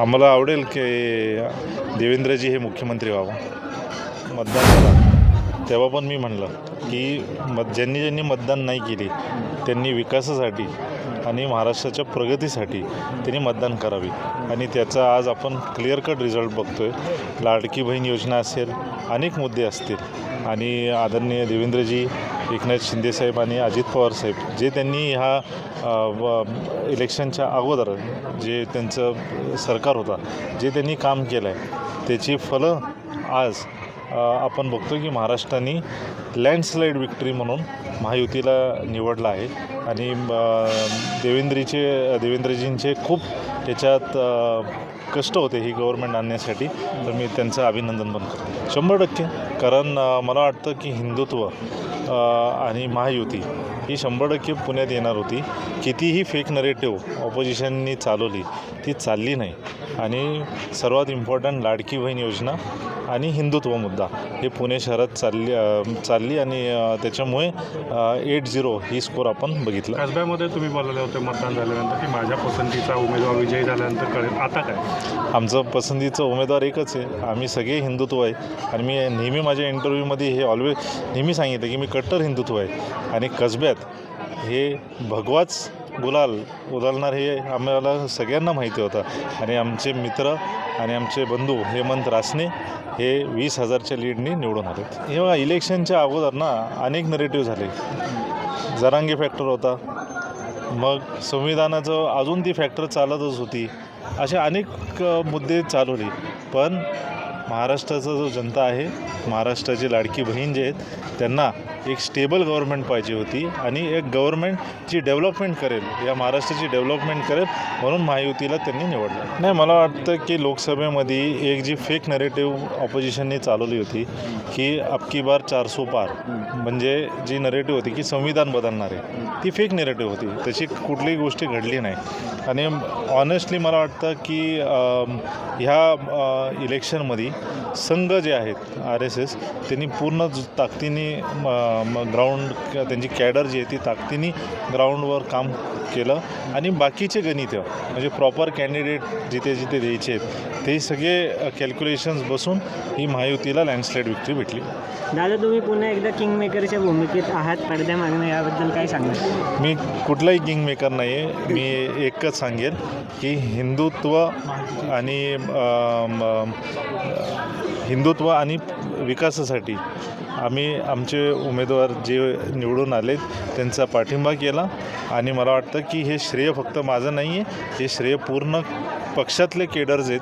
आम्हाला आवडेल की देवेंद्रजी हे मुख्यमंत्री व्हावं. मतदान झालं तेव्हा पण मी म्हणलं की मत ज्यांनी ज्यांनी मतदान नाही केले त्यांनी विकासासाठी आणि महाराष्ट्राच्या प्रगतीसाठी त्यांनी मतदान करावे. आणि त्याचा आज आपण क्लिअर कट रिझल्ट बघतो आहे लाडकी बहीण योजना असेल अनेक मुद्दे असतील. आणि आदरणीय देवेंद्रजी एकनाथ शिंदेसाहेब आणि अजित पवार साहेब जे त्यांनी ह्या व- इलेक्शनच्या अगोदर जे त्यांचं सरकार होता जे त्यांनी काम केलं आहे त्याची फलं आज आपण बघतो की महाराष्ट्राने लँडस्लाईड विक्ट्री म्हणून महायुतीला निवडला आहे. आणि देवेंद्रीचे देवेंद्रजींचे खूप त्याच्यात कष्ट होते ही गव्हर्मेंट आणण्यासाठी. तर मी त्यांचं अभिनंदन पण करतो. शंभर टक्के. कारण मला वाटतं की हिंदुत्व आणि महायुती ही शंभर टक्के पुण्यात येणार होती. कितीही फेक नरेटिव्ह ऑपोजिशननी चालवली ती चालली नाही. आणि सर्वात इम्पॉर्टंट लाडकी बहीण योजना आणि हिंदुत्व मुद्दा. हे पुणे शहरात चालली चालली आणि त्याच्यामुळे एट झिरो ही स्कोर आपण बघितला. कसब्यामध्ये तुम्ही बोलले होते मतदान झाल्यानंतर की माझ्या पसंतीचा उमेदवार विजयी झाल्यानंतर कळेल. आता काय? आमचं पसंतीचं उमेदवार एकच आहे. आम्ही सगळे हिंदुत्व आहे. आणि मी नेहमी माझ्या इंटरव्ह्यूमध्ये हे ऑलवेज नेहमी सांगितलं की मी कट्टर हिंदुत्व आहे. आणि कसब्यात हे भगवाच गुलाल उधळणार हे आम्हाला सगळ्यांना माहिती होतं. आणि आमचे मित्र आणि आमचे बंधू हेमंत रासने हे वीस हजारच्या लीडनी निवडून आलेत. हे बघा इलेक्शनच्या अगोदर ना अनेक नरेटिव्ह झाले. जरांगी फॅक्टर होता. मग संविधानाचं अजून ती फॅक्टर चालतच होती. असे अनेक मुद्दे चालवले. पण महाराष्ट्राचा जो जनता आहे महाराष्ट्राची लाडकी बहीण जे आहेत त्यांना एक स्टेबल गव्हर्मेंट पाहिजे होती आणि एक गव्हर्मेंट जी डेव्हलपमेंट करेल या महाराष्ट्राची डेव्हलपमेंट करेल म्हणून महायुतीला त्यांनी निवडलं. नाही मला वाटतं की लोकसभेमध्ये एक जी फेक नरेटिव्ह ऑपोजिशनने चालवली होती की अबकी बार चारसो पार. म्हणजे जी नरेटिव्ह होती की संविधान बदलणार आहे ती फेक नरेटिव्ह होती. तशी कुठलीही गोष्टी घडली नाही. आणि ऑनेस्टली मला वाटतं की ह्या इलेक्शनमध्ये संघ जे आहेत आर एस एस त्यांनी पूर्ण ताकदीने ताकदीने ग्राउंड त्यांची कॅडर जी आहे ती ताकदीने ग्राउंडवर काम केलं. आणि बाकीचे गणित म्हणजे प्रॉपर कॅन्डिडेट जिथे जिथे द्यायचे आहेत ते सगळे कॅल्क्युलेशन्स बसून ही महायुतीला लँडस्लाईड विक्ट्री भेटली. दादा तुम्ही पुन्हा एकदा किंग मेकरच्या भूमिकेत आहात. पडद्यामागणं याबद्दल काय सांगाल? मी कुठलाही किंग मेकर नाही आहे मी एकच सांगेन की हिंदुत्व आणि हिंदुत्व आणि विकासासाठी आम्ही आमचे उमेदवार जे निवडून आलेत त्यांचा पाठिंबा केला आणि मला वाटतं की हे श्रेय फक्त माझं नाही आहे हे श्रेय पूर्ण पक्षातले केडर्स आहेत.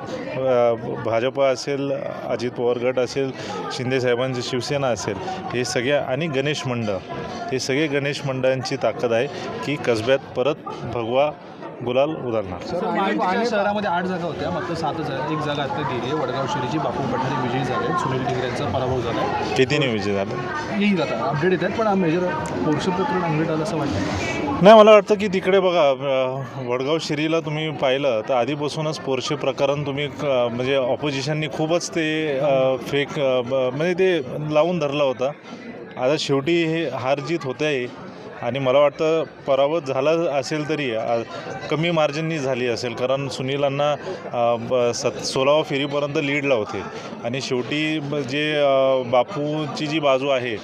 भाजपा असेल अजित पवार गट असेल शिंदेसाहेबांची शिवसेना असेल हे सगळ्या आणि गणेश मंडळ हे सगळे गणेश मंडळांची ताकद आहे की कसब्यात परत भगवा गुलाल महायुतीच्या शहरामध्ये आठ जागा होत्या. मात्र सातच आहे एक जागा आता गेली आहे. वडगाव शहरीची बापू पठारे विजयी झाले सुनील टिंगरे यांचा पराभव झाला आहे. कितीने विजय झाला. येईल आता. अपडेट येत आहेत पण मेजर पोर्शन प्रकरण अंगडीत आलं असं वाटतं. नाही मला वाटतं की तिकडे बघा वडगाव शिरीला तुम्ही पाहिलं तर आधीपासूनच पोरशे प्रकरण तुम्ही क- म्हणजे ऑपोजिशननी खूपच ते फेक म्हणजे ते लावून धरला होता. आता शेवटी हे हार जीत होते आहे आणि मला वाटतं पराभूत झाला असेल तरी कमी मार्जिननी झाली असेल. कारण सुनीलांना ब- सत सोळावा फेरीपर्यंत लीड लावते आणि शेवटी जे बापूची जी बाजू आहे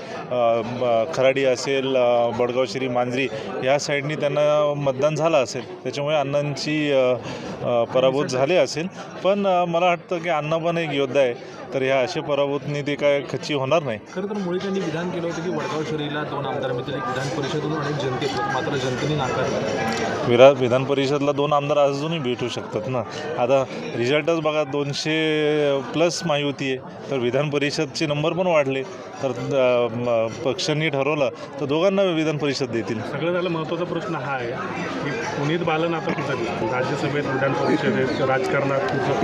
खराडी असेल बडगाव श्री मांजरी या साईडनी त्यांना मतदान झालं असेल. त्याच्यामुळे अण्णांची पराभूत झाले असेल. पण मला वाटतं की अण्णा पण एक योद्धा आहे. तर ह्या असे पराभूतनी ते काय खच्ची होणार नाही. खरं तर मुळे त्यांनी विधान केलं होतं की वडगाव शहरीला दोन आमदार मिळतील एक विधान परिषदेतून आणि एक जनतेतून. मात्र जनतेने नाकारलं. विरा विधान परिषदला दोन आमदार अजूनही भेटू शकतात ना. आता रिझल्टच बघा दोनशे प्लस महायुती आहे. तर विधान परिषदचे नंबर पण वाढले. तर पक्षांनी ठरवलं तर दोघांना विधान परिषद देतील. सगळं झालं महत्त्वाचा प्रश्न हा आहे की पुनीत बालन आता कुठं? राज्यसभेत विधान परिषदेत राजकारणात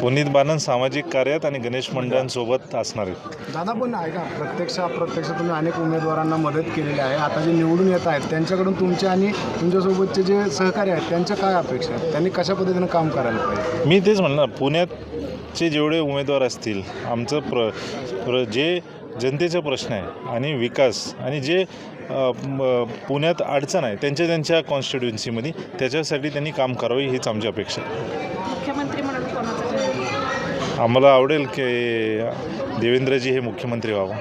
पुनीत बानन सामाजिक कार्यात आणि गणेश मंडळांसोबत असणार आहेत. दादा पण ऐका प्रत्यक्ष अप्रत्यक्ष तुम्ही अनेक उमेदवारांना मदत केलेली आहे. आता जे निवडून येत आहेत त्यांच्याकडून तुमचे आणि तुमच्यासोबतचे जे सहकारी आहेत त्यांच्या काय अपेक्षा आहेत? त्यांनी कशा पद्धतीनं काम करायला पाहिजे? मी तेच म्हणलं पुण्यातचे जेवढे उमेदवार असतील आमचं प्र प्र जे जनतेचा प्रश्न आहे आणि विकास आणि जे अ, म, पुण्यात अडचण आहे त्यांच्या त्यांच्या कॉन्स्टिट्युन्सीमध्ये त्याच्यासाठी त्यांनी काम करावे हीच आमची अपेक्षा आहे. मुख्यमंत्री आम्हाला आवडेल की देवेंद्रजी हे मुख्यमंत्री व्हावं.